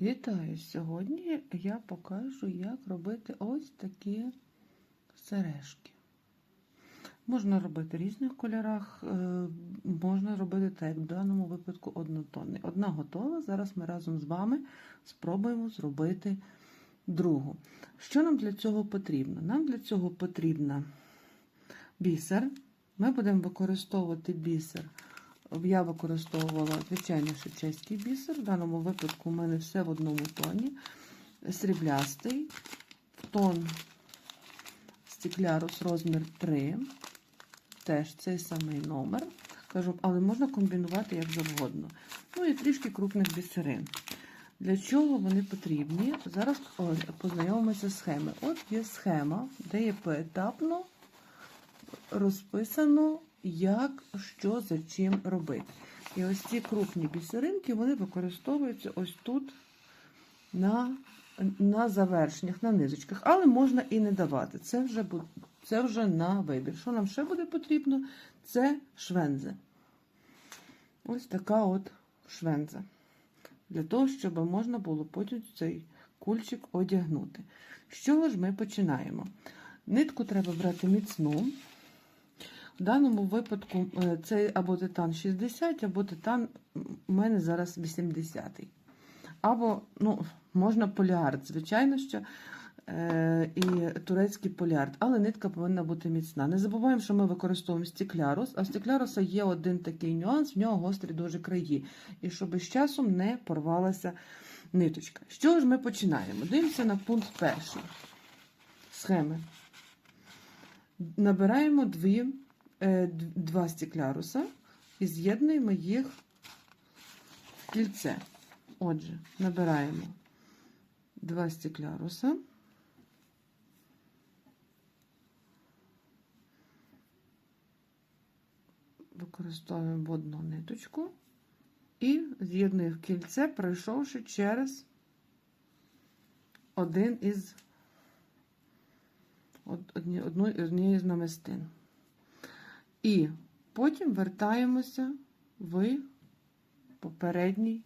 Вітаю! Сьогодні я покажу, як робити ось такі сережки. Можна робити в різних кольорах, е, можна робити так, як в даному випадку однотонний. Одна готова. Зараз ми разом з вами спробуємо зробити другу. Що нам для цього потрібно? Нам для цього потрібно бісер. Ми будемо використовувати бісер. Я використовувала звичайно чеський бісер. В даному випадку у мене все в одному тоні. Сріблястий, тон стеклярус розмір 3. Теж цей самий номер. Кажу, але можна комбінувати як завгодно. Ну і трішки крупних бісерин. Для чого вони потрібні? Зараз познайомимося з схемою. От є схема, де є поетапно розписано як, що за чим робити. І ось ці крупні бісеринки вони використовуються ось тут на на завершеннях, на низочках. Але можна і не давати. Це вже це вже на вибір. Що нам ще буде потрібно? Це швенза. Ось така от швенза. Для того, щоб можна було потім цей кульчик одягнути. З чого ж ми починаємо? Нитку треба брати міцну. В даному випадку е, це або титан 60, або титан у мене зараз 80. Або ну, можна поліард, звичайно, що е, і турецький поліард, але нитка повинна бути міцна. Не забуваємо, що ми використовуємо стеклярус, а в стекляруса є один такий нюанс, в нього гострі дуже краї. І щоб з часом не порвалася ниточка. Чого ж ми починаємо? Дивимося на пункт перший схеми. Набираємо дві. Е, два стекляруса і з'єднуємо їх в кільце. Отже, набираємо два стекляруса. Використовуємо в одну ниточку і з'єднуємо в кільце, пройшовши через один із однієї з намистин. І потім вертаємося в попередній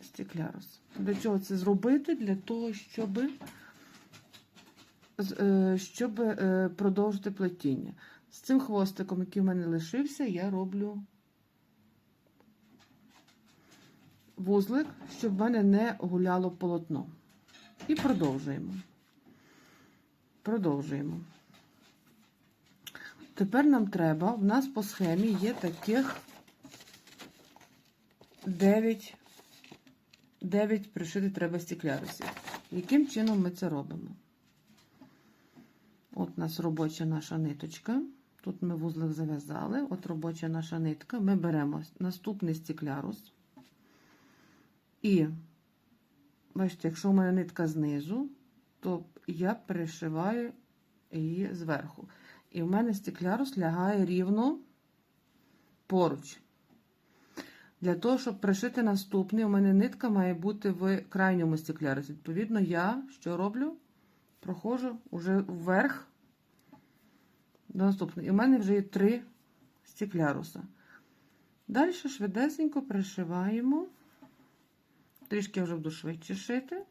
стеклярус. Для чого це зробити? Для того, щоб е, щоб е, продовжити плетіння. З цим хвостиком, який в мене лишився, я роблю вузлик, щоб в мене не гуляло полотно. І продовжуємо. Продовжуємо. Тепер нам треба, в нас по схемі є таких 9 9 пришити треба стеклярусів. Яким чином ми це робимо? От у нас робоча наша ниточка. Тут ми вузлик зав'язали, от робоча наша нитка. Ми беремо наступний стеклярус. І, бачите, якщо у мене нитка знизу, то я перешиваю її зверху. І в мене стеклярус лягає рівно поруч. Для того, щоб пришити наступний, у мене нитка має бути в крайньому стеклярусі. Відповідно, я що роблю? Проходжу вже вверх до наступного. І в мене вже є три стекляруса. Далі швидесенько пришиваємо. Трішки вже буду швидше шити.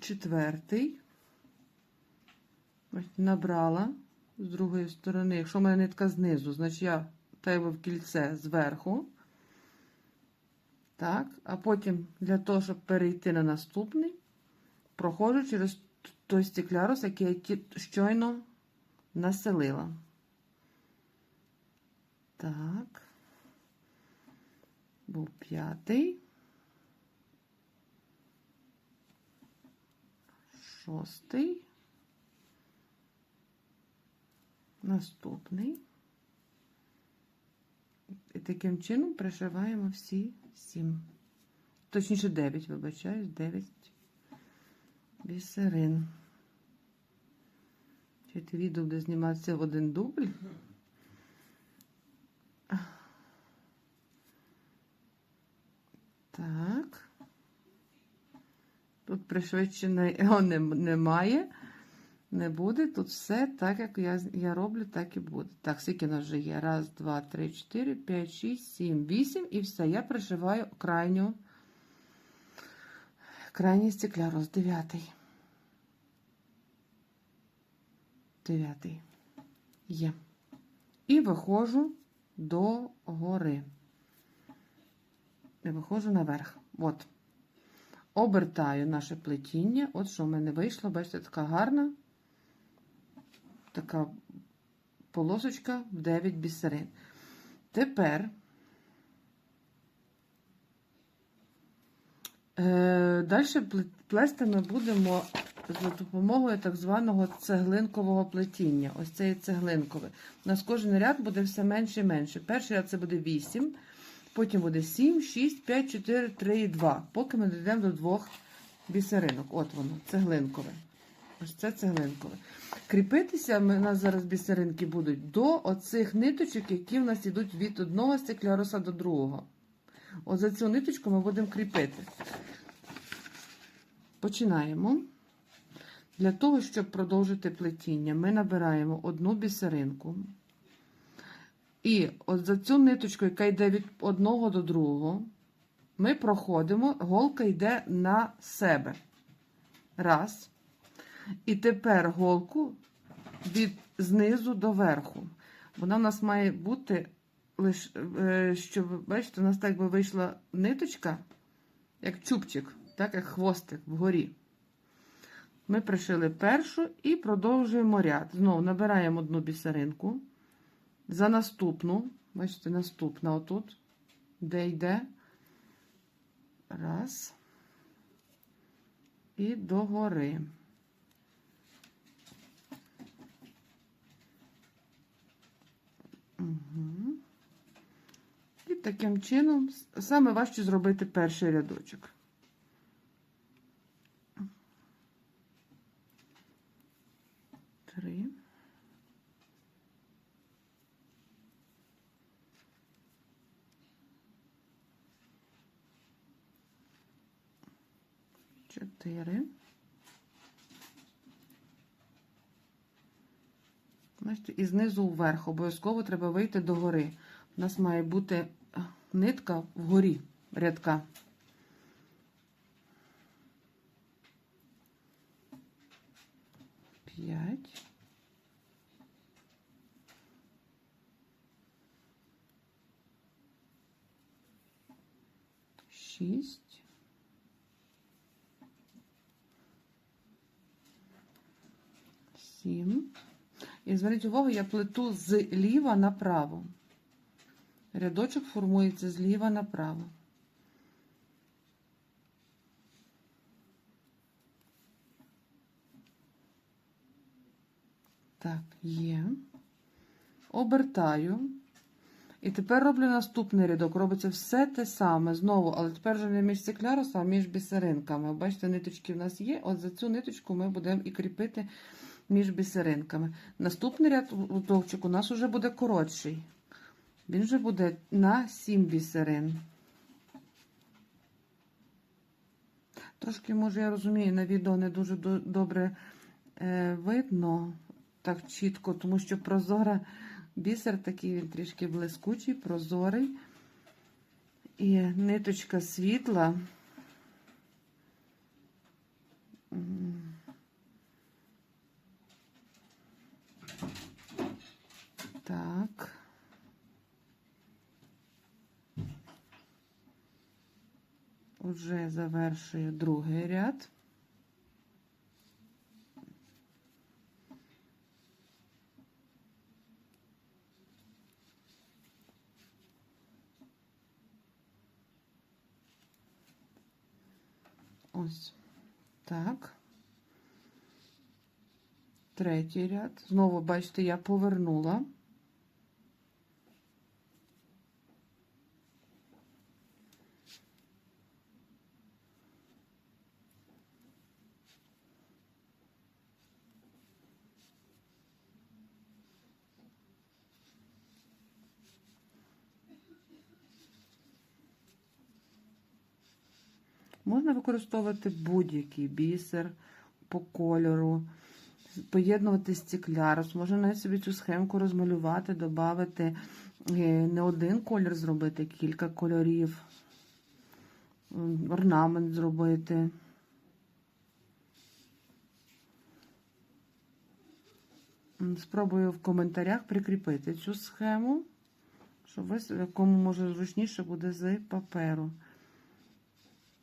Четвертий набрала з другої сторони. Якщо в мене нитка знизу, значить я тебе в кільце зверху. Так, а потім для того, щоб перейти на наступний, проходжу через той стеклярус, який я щойно населила. Так, був п'ятий. Шостий. Наступний. І таким чином пришиваємо всі сім. Точніше, 9, вибачаюсь, 9 бісерин. Це відео буде зніматися в один дубль. Так. Тут пришвидшеної його немає. Не буде. Тут все так, як я, я роблю, так і буде. Так, скільки у нас вже є? Раз, два, три, чотири, п'ять, шість, сім, вісім. І все. Я пришиваю крайню, крайній стеклярус, дев'ятий. Дев'ятий. Є. І виходжу до гори. І виходжу наверх. От. Обертаю наше плетіння. От що в мене вийшло. Бачите, така гарна, така полосочка в 9 бісерин. Тепер е, далі плести ми будемо за допомогою так званого цеглинкового плетіння. Ось це є цеглинкове. У нас кожен ряд буде все менше і менше. Перший ряд це буде 8, потім буде 7, 6, 5, 4, 3 і 2. Поки ми дійдемо до двох бісеринок. От воно, цеглинкове. Ось це цеглинкове. Кріпитися у нас зараз бісеринки будуть до оцих ниточок, які в нас йдуть від одного стекляруса до другого. От за цю ниточку ми будемо кріпити. Починаємо. Для того, щоб продовжити плетіння, ми набираємо одну бісеринку. І от за цю ниточку, яка йде від одного до другого, ми проходимо, голка йде на себе. Раз. І тепер голку від знизу до верху. Вона в нас має бути лише, щоб, бачите, у нас так би вийшла ниточка, як чубчик, так, як хвостик вгорі. Ми пришили першу і продовжуємо ряд. Знову набираємо одну бісеринку. За наступну, бачите, наступна отут, де йде. Раз. І догори. Угу. І таким чином саме важче зробити перший рядочок. Три. Чотири. Бачите, і знизу вверх. Обов'язково треба вийти до гори. У нас має бути нитка вгорі рядка. П'ять. Шість. Сім. І зверніть увагу, я плету зліва направо. Рядочок формується зліва направо. Так, є. Обертаю. І тепер роблю наступний рядок. Робиться все те саме знову, але тепер вже не між циклярусом, а між бісеринками. Бачите, ниточки в нас є. От за цю ниточку ми будемо і кріпити між бісеринками. Наступний ряд втовчик у нас вже буде коротший. Він вже буде на 7 бісерин. Трошки, може, я розумію, на відео не дуже добре е, видно так чітко, тому що прозора бісер такий він трішки блискучий, прозорий. І ниточка світла. Так. Уже завершую другий ряд. Ось так. Третій ряд. Знову, бачите, я повернула. Можна використовувати будь-який бісер по кольору. поєднувати стеклярус. Можна навіть собі цю схемку розмалювати, додати не один колір зробити, кілька кольорів, орнамент зробити. Спробую в коментарях прикріпити цю схему, щоб ви, с- кому може зручніше буде з паперу.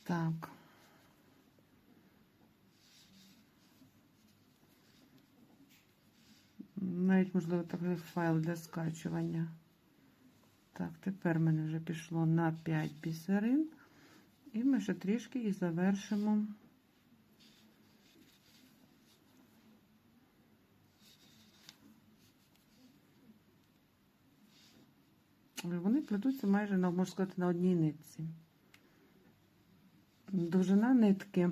Так. Навіть, можливо, такий файл для скачування. Так, тепер в мене вже пішло на 5 бісерин. І ми ще трішки і завершимо. Вони плетуться майже на, можна сказати, на одній нитці. Довжина нитки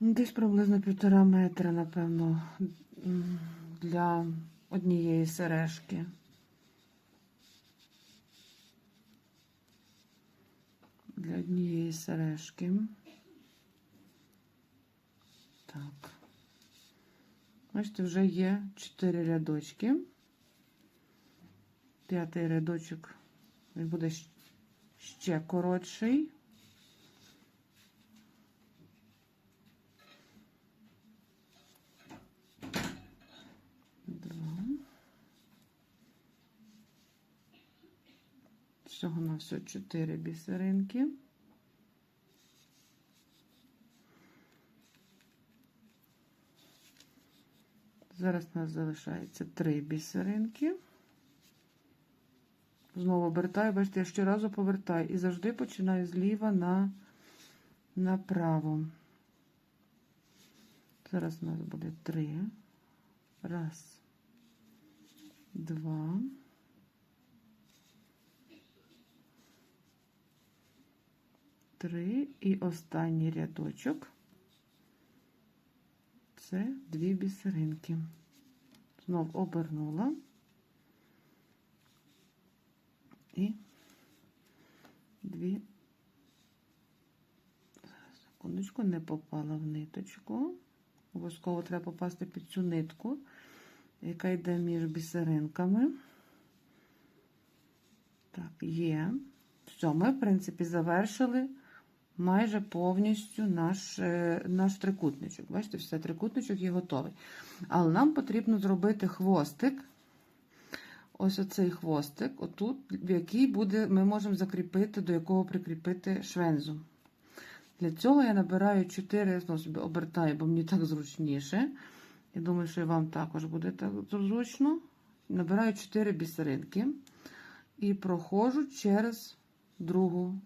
ну, десь приблизно півтора метра, напевно, для однієї сережки. Для однієї сережки. Так. Бачите, вже є 4 рядочки. П'ятий рядочок він буде ще коротший. Два. Всього на все 4 бісеринки. Зараз у нас залишається 3 бісеринки. Знову обертаю, бачите, я щоразу повертаю і завжди починаю зліва на направо. Зараз у нас буде три. Раз, два. Три і останній рядочок. Це дві бісеринки. Знов обернула. І дві. Секундочку, не попала в ниточку. Обов'язково треба попасти під цю нитку, яка йде між бісеринками. Так, є. Все, ми, в принципі, завершили майже повністю наш, е, наш трикутничок. Бачите, все, трикутничок є готовий. Але нам потрібно зробити хвостик. Ось оцей хвостик, отут, в який буде, ми можемо закріпити, до якого прикріпити швензу. Для цього я набираю 4, я знову собі обертаю, бо мені так зручніше. Я думаю, що і вам також буде так зручно. Набираю 4 бісеринки і проходжу через другу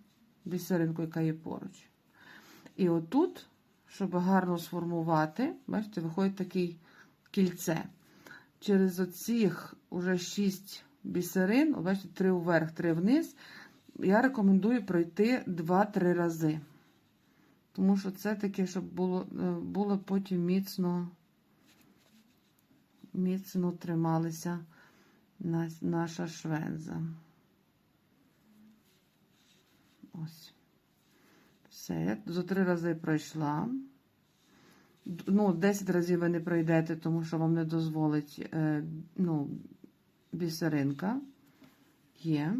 бісеринку, яка є поруч. І отут, щоб гарно сформувати, бачите, виходить таке кільце. Через оцих уже 6 бісерин, бачите, 3 вверх, 3 вниз, я рекомендую пройти 2-3 рази. Тому що це таке, щоб було е, було потім міцно, міцно трималася нас- наша швенза. Ось. Все, за три рази пройшла. Ну, 10 разів ви не пройдете, тому що вам не дозволить е, ну, бісеринка. Є.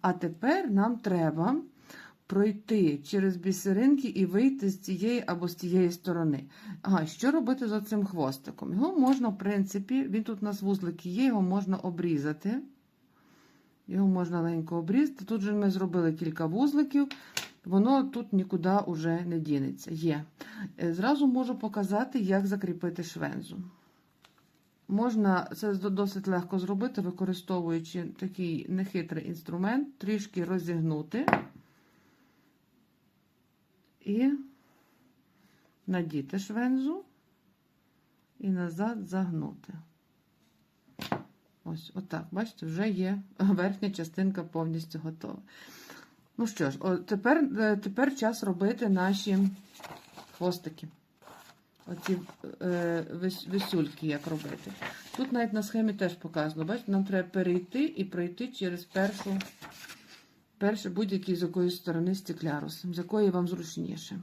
А тепер нам треба пройти через бісеринки і вийти з цієї або з тієї сторони. Ага, що робити з цим хвостиком? Його можна, в принципі, він тут у нас вузлики є, його можна обрізати. Його можна легенько обрізати. Тут же ми зробили кілька вузликів, воно тут нікуди вже не дінеться. Є. Е, Зразу можу показати, як закріпити швензу. Можна це досить легко зробити, використовуючи такий нехитрий інструмент, трішки розігнути і надіти швензу і назад загнути. Ось, отак, бачите, вже є верхня частинка повністю готова. Ну що ж, тепер, е, тепер час робити наші хвостики. Оці е, висюльки, як робити. Тут навіть на схемі теж показано, бачите, нам треба перейти і пройти через першу, перше будь-який з якоїсь сторони стеклярус, з якої вам зручніше.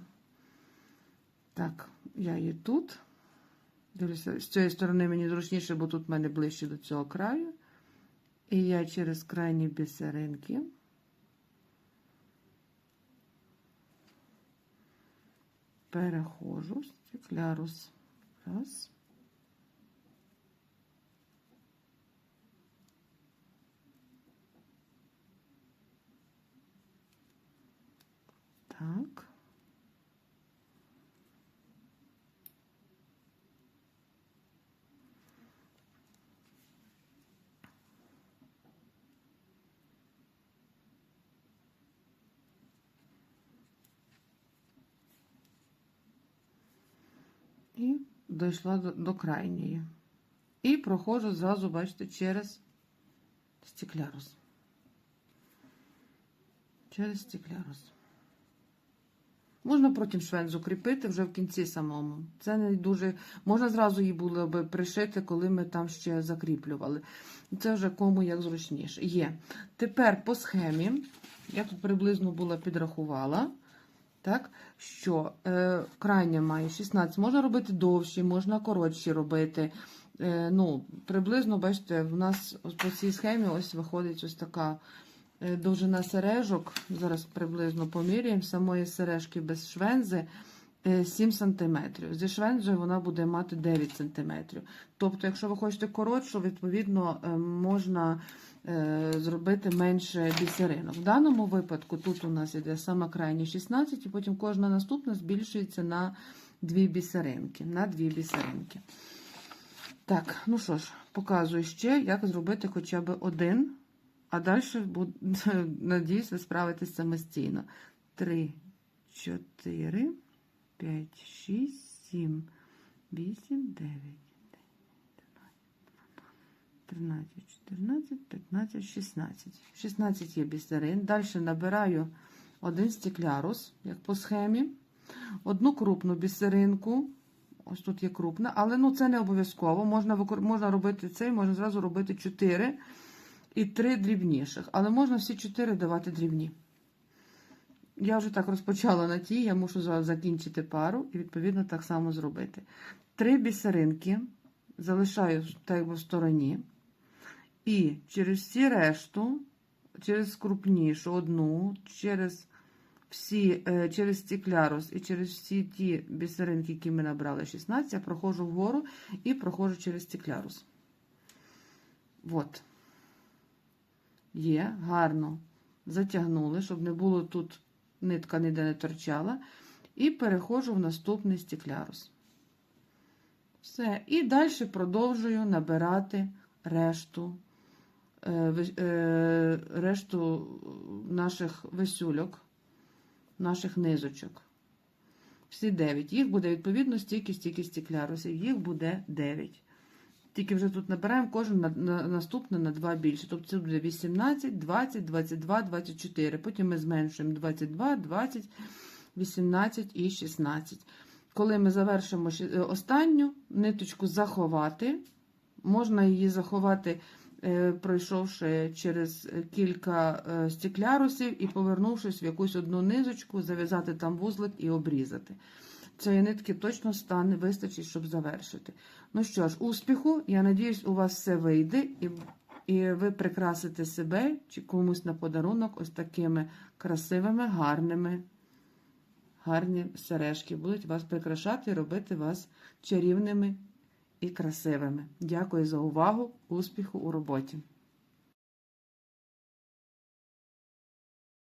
Так, я її тут. Дивлюся, з цієї сторони мені зручніше, бо тут в мене ближче до цього краю. І я через крайні бісеринки переходжу стеклярус. Раз. Так. І дійшла до, до крайньої. І проходжу зразу, бачите, через стеклярус. Через стеклярус. Можна потім швен закріпити вже в кінці самому. Це не дуже. Можна зразу її було би пришити, коли ми там ще закріплювали. Це вже кому як зручніше. Є. Тепер по схемі, я тут приблизно була підрахувала, так, що е, крайня має 16. Можна робити довші, можна коротші робити. Е, ну, Приблизно, бачите, в нас по цій схемі ось виходить ось така. Е, Довжина сережок, зараз приблизно поміряємо, самої сережки без швензи 7 см. Зі швензою вона буде мати 9 см. Тобто, якщо ви хочете коротшу, відповідно е, можна е, зробити менше бісеринок. В даному випадку тут у нас іде сама крайня 16, і потім кожна наступна збільшується на 2 бісеринки. На 2 бісеринки. Так, ну що ж, показую ще, як зробити хоча б один. А далі, надіюсь, ви справитесь самостійно. 3, 4, 5, 6, 7, 8, 9, 13, 14, 15, 16. 16 є бісерин. Далі набираю один стеклярус, як по схемі. Одну крупну бісеринку. Ось тут є крупна, але ну, це не обов'язково. Можна, можна робити цей, можна зразу робити 4 і три дрібніших. Але можна всі чотири давати дрібні. Я вже так розпочала на тій, я мушу закінчити пару і, відповідно, так само зробити. Три бісеринки залишаю так в стороні. І через всі решту, через крупнішу одну, через всі, через стеклярус і через всі ті бісеринки, які ми набрали 16, я проходжу вгору і проходжу через стеклярус. От. Є, гарно затягнули, щоб не було тут нитка ніде не торчала. І переходжу в наступний стеклярус. Все. І далі продовжую набирати решту е, е, решту наших висюльок, наших низочок. Всі 9. Їх буде, відповідно, стільки-стільки стеклярусів. Їх буде 9. Тільки вже тут набираємо кожен на, на, наступне на 2 більше. Тобто це буде 18, 20, 22, 24. Потім ми зменшуємо 22, 20, 18 і 16. Коли ми завершимо останню ниточку заховати, можна її заховати, е, пройшовши через кілька е, стеклярусів і повернувшись в якусь одну низочку, зав'язати там вузлик і обрізати. Цієї нитки точно стане вистачить, щоб завершити. Ну що ж, успіху! Я надіюсь, у вас все вийде, і і ви прикрасите себе чи комусь на подарунок ось такими красивими, гарними, гарні сережки. Будуть вас прикрашати і робити вас чарівними і красивими. Дякую за увагу, успіху у роботі!